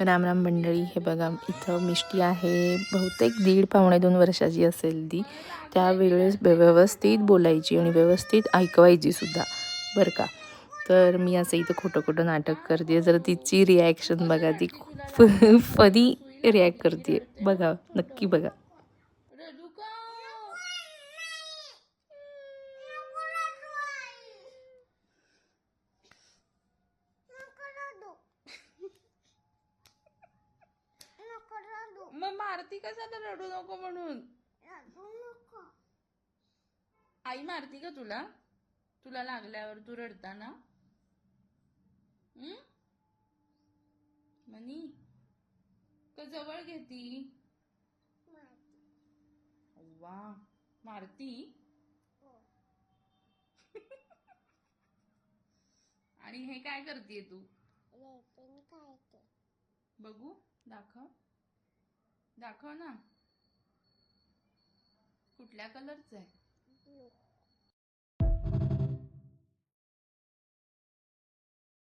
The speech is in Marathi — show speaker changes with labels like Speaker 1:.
Speaker 1: राम राम मंडळी हे बघा इथं मिष्टी आहे. बहुतेक दीड पावणे दोन वर्षाची असेल ती. त्यावेळेस व्यवस्थित बोलायची आणि व्यवस्थित ऐकवायची सुद्धा. बरं का? तर मी असं इथं खोटं खोटं नाटक करते जर तिची रिॲक्शन बघा ती खूप फनी रिॲक्ट करते बघा नक्की बघा. मग मारती कसा तर रडू नको म्हणून? आई मारती का तुला? तुला लागल्यावर तू रडताना हम्म? मनी का जवळ घेती? वा मारती? आणि हे काय करते तू? बघू दाखव. दाखव ना. कुठल्या कलरचं आहे?